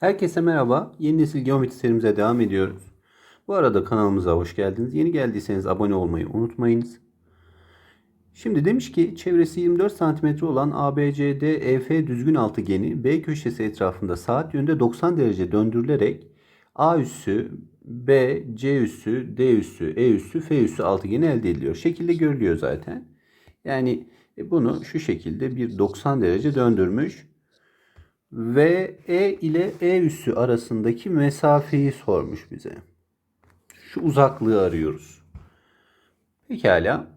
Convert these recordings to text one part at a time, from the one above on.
Herkese merhaba. Yeni nesil geometri serimize devam ediyoruz. Bu arada kanalımıza hoş geldiniz. Yeni geldiyseniz abone olmayı unutmayınız. Şimdi demiş ki çevresi 24 cm olan ABCD EF düzgün altıgeni B köşesi etrafında saat yönünde 90 derece döndürülerek A üssü, B, C üssü, D üssü, E üssü, F üssü altıgeni elde ediliyor. Şekilde görülüyor zaten. Yani bunu şu şekilde bir 90 derece döndürmüş ve E ile E üssü arasındaki mesafeyi sormuş bize. Şu uzaklığı arıyoruz. Pekala.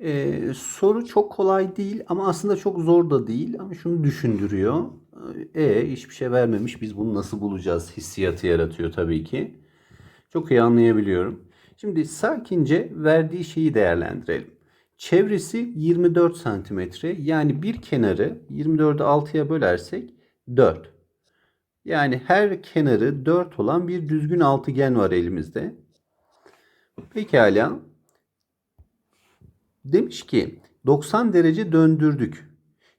Ee, soru çok kolay değil ama aslında çok zor da değil ama şunu düşündürüyor. E hiçbir şey vermemiş biz bunu nasıl bulacağız hissiyatı yaratıyor tabii ki. Çok iyi anlayabiliyorum. Şimdi sakince verdiği şeyi değerlendirelim. Çevresi 24 santimetre yani bir kenarı 24'ü 6'ya bölersek 4. Yani her kenarı 4 olan bir düzgün altıgen var elimizde. Pekala. Demiş ki 90 derece döndürdük.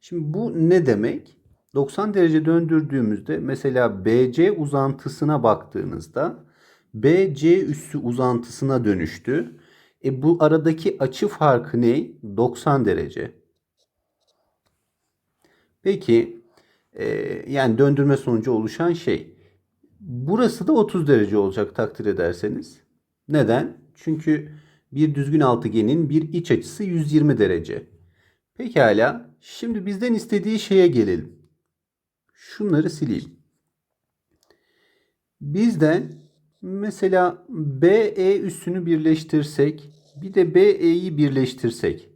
Şimdi bu ne demek? 90 derece döndürdüğümüzde mesela BC uzantısına baktığınızda BC üssü uzantısına dönüştü. E bu aradaki açı farkı ne? 90 derece. Peki e, yani döndürme sonucu oluşan şey. Burası da 30 derece olacak takdir ederseniz. Neden? Çünkü bir düzgün altıgenin bir iç açısı 120 derece. Pekala. Şimdi bizden istediği şeye gelelim. Şunları sileyim. Bizden mesela BE üssünü birleştirsek, bir de BE'yi birleştirsek.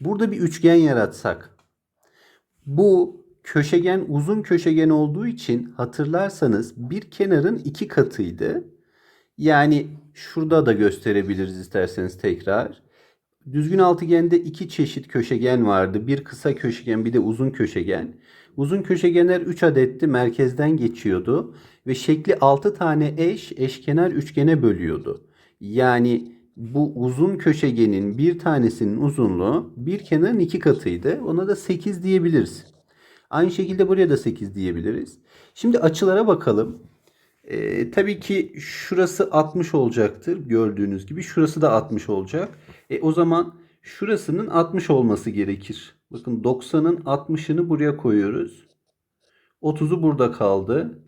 Burada bir üçgen yaratsak. Bu köşegen uzun köşegen olduğu için hatırlarsanız bir kenarın iki katıydı. Yani şurada da gösterebiliriz isterseniz tekrar. Düzgün altıgende iki çeşit köşegen vardı. Bir kısa köşegen bir de uzun köşegen. Uzun köşegenler 3 adetti merkezden geçiyordu ve şekli 6 tane eş eşkenar üçgene bölüyordu. Yani bu uzun köşegenin bir tanesinin uzunluğu bir kenarın iki katıydı. Ona da 8 diyebiliriz. Aynı şekilde buraya da 8 diyebiliriz. Şimdi açılara bakalım. Ee, tabii ki şurası 60 olacaktır gördüğünüz gibi. Şurası da 60 olacak. E, o zaman şurasının 60 olması gerekir. Bakın 90'ın 60'ını buraya koyuyoruz. 30'u burada kaldı.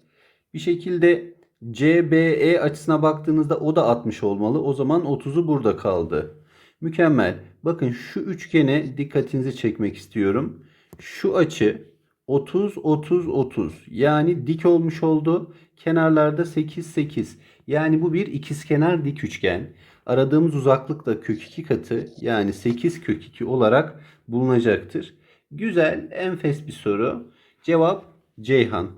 Bir şekilde CBE açısına baktığınızda o da 60 olmalı. O zaman 30'u burada kaldı. Mükemmel. Bakın şu üçgene dikkatinizi çekmek istiyorum. Şu açı 30 30 30 yani dik olmuş oldu. Kenarlarda 8 8. Yani bu bir ikizkenar dik üçgen. Aradığımız uzaklık da kök 2 katı yani 8 kök 2 olarak bulunacaktır. Güzel, enfes bir soru. Cevap Ceyhan.